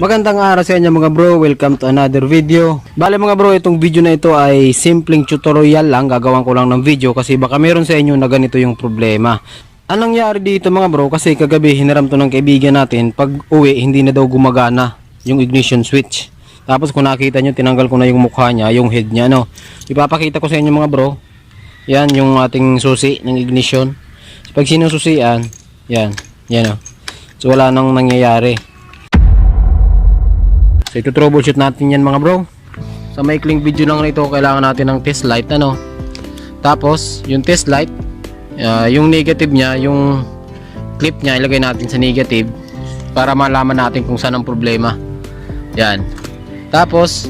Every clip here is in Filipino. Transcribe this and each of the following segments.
Magandang araw sa inyo mga bro, welcome to another video. Bale mga bro, itong video na ito ay simpleng tutorial lang, gagawin ko lang ng video kasi baka meron sa inyo na ganito yung problema. Anong nangyari dito mga bro, kasi kagabi hiniram to ng kaibigan natin, pag uwi hindi na daw gumagana yung ignition switch. Tapos kung nakita nyo, tinanggal ko na yung mukha niya, yung head niya, no. Ipapakita ko sa inyo mga bro, yan yung ating susi ng ignition. Pag sinususian, yan, yan o. So wala nang nangyayari. So ito troubleshoot natin yan mga bro. Sa maikling video lang ito, kailangan natin ng test light ano. Tapos, yung test light, ah, yung negative niya, yung clip niya, ilagay natin sa negative para malaman natin kung saan ang problema. Yan. Tapos,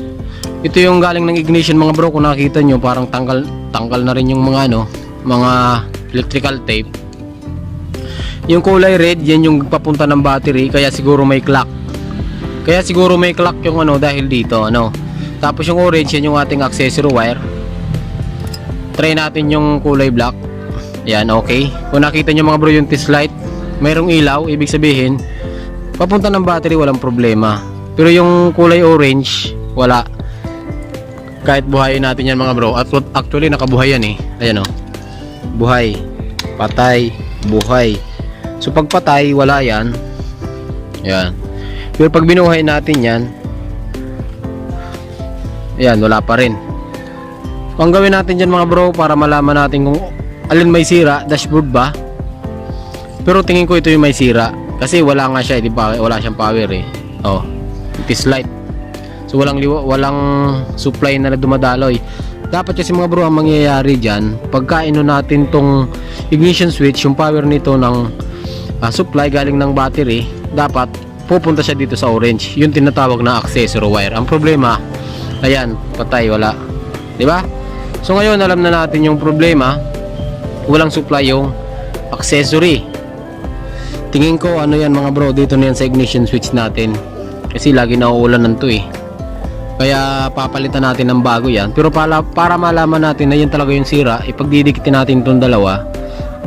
ito yung galing ng ignition mga bro, kung nakita nyo, parang tanggal, tanggal na rin yung mga ano, mga electrical tape. Yung kulay red, yan yung papunta ng battery, kaya siguro may clock. Kaya siguro may clock yung ano dahil dito ano. Tapos yung orange yan yung ating accessory wire. Try natin yung kulay black. Yan okay. Kung nakita nyo mga bro yung test light, mayroong ilaw, ibig sabihin papunta ng battery walang problema. Pero yung kulay orange, wala. Kahit buhayin natin yan mga bro. At actually nakabuhay yan eh. Ayan oh. Buhay. Patay. Buhay. So pag patay, wala yan. Yan. Pero pag binuhay natin yan, ayan, wala pa rin. Ang gawin natin dyan mga bro, para malaman natin kung alin may sira, dashboard ba? Pero tingin ko ito yung may sira. Kasi wala nga siya, eh, di ba? Wala siyang power eh. Oh, it is light. So walang liwa, walang supply na dumadaloy. Dapat kasi mga bro, ang mangyayari dyan, pagka ino natin tong ignition switch, yung power nito ng ah, supply galing ng battery, dapat pupunta siya dito sa orange. Yung tinatawag na accessory wire. Ang problema, ayan, patay, wala. 'Di ba? So ngayon alam na natin yung problema. Walang supply yung accessory. Tingin ko ano yan mga bro, dito na yan sa ignition switch natin. Kasi lagi nauulan to eh. Kaya papalitan natin ng bago yan. Pero para, para malaman natin na yan talaga yung sira, ipagdidikitin natin itong dalawa.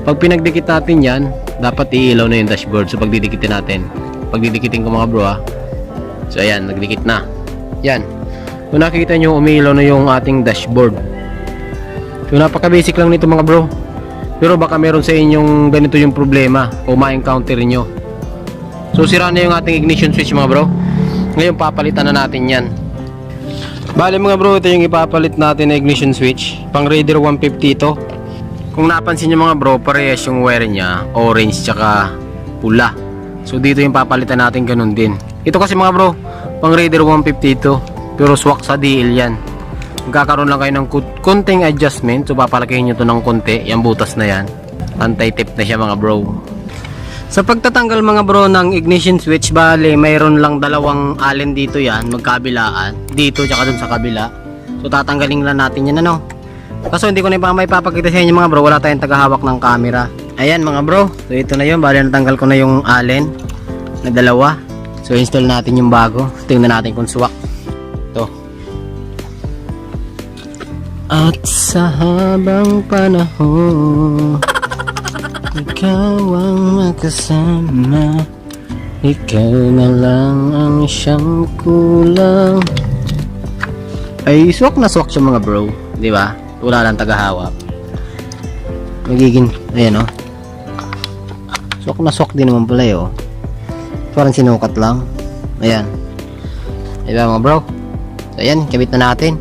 Pag pinagdikit natin yan, dapat iilaw na yung dashboard. So pagdidikitin natin. Pagdidikitin ko mga bro ha. So ayan, nagdikit na. Yan. Kung nakikita nyo, umiilaw na yung ating dashboard. So napaka-basic lang nito mga bro. Pero baka meron sa inyong ganito yung problema o ma-encounter nyo. So sira na yung ating ignition switch mga bro. Ngayon papalitan na natin yan. Bale mga bro, ito yung ipapalit natin na ignition switch. Pang Raider 150 ito. Kung napansin nyo mga bro, parehas yung wire niya, orange tsaka pula. So dito yung papalitan natin ganun din. Ito kasi mga bro, pang Raider 150 ito. Pero swak sa DL yan. Magkakaroon lang kayo ng konting adjustment. So papalakihin nyo to ng konti. Yung butas na yan. Anti-tip na siya mga bro. Sa pagtatanggal mga bro ng ignition switch, bale mayroon lang dalawang allen dito yan, magkabilaan. Dito tsaka dun sa kabila. So tatanggalin lang natin yan ano. Kaso hindi ko na may papakita sa inyo mga bro, wala tayong tagahawak ng camera. Ayan mga bro, so ito na yun, bale natanggal ko na yung allen na dalawa. So install natin yung bago, tingnan natin kung suwak. Ito. At sa habang panahon ikaw ang makasama Ikaw na lang ang siyang kulang Ay, swak na swak siya mga bro Di ba? Wala lang tagahawak Magiging, ayan o Swak na swak din naman pala eh oh. Parang sinukat lang Ayan Di ba mga bro? So ayan, kabit na natin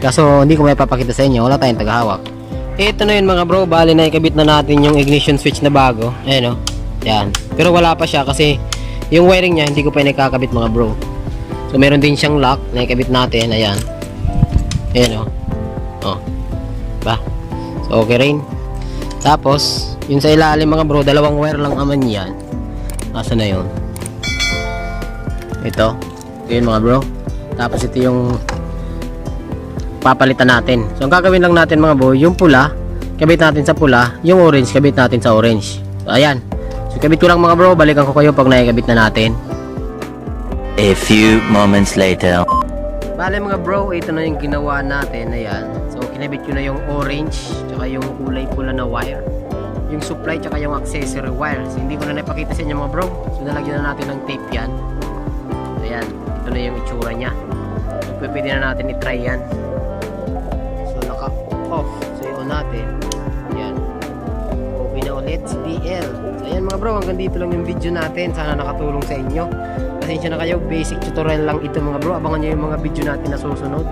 Kaso hindi ko may papakita sa inyo Wala tayong tagahawak ito na yun mga bro, bali na ikabit na natin yung ignition switch na bago. Ayan o. Yan. Pero wala pa siya kasi yung wiring niya hindi ko pa nakakabit mga bro. So meron din siyang lock na ikabit natin. Ayan. Ayan o. Oh. Ba? So okay rin. Tapos, yun sa ilalim mga bro, dalawang wire lang naman yan. Asa na yun? Ito. Ito yun mga bro. Tapos ito yung papalitan natin. So ang gagawin lang natin mga boy, yung pula, kabit natin sa pula, yung orange, kabit natin sa orange. So ayan. So kabit ko lang mga bro, balikan ko kayo pag naikabit na natin. A few moments later. Bale mga bro, ito na yung ginawa natin. Ayan. So kinabit ko na yung orange, tsaka yung kulay pula na wire. Yung supply, tsaka yung accessory wire. So hindi ko na napakita sa inyo mga bro. So nalagyan na natin ng tape yan. Ayan, ito na yung itsura niya. So, pwede na natin i-try yan. So, naka-off. So, i-on natin. Ayan. Okay na ulit BL. So, ayan mga bro, hanggang dito lang yung video natin. Sana nakatulong sa inyo. Pasensya na kayo, basic tutorial lang ito mga bro. Abangan nyo yung mga video natin na susunod.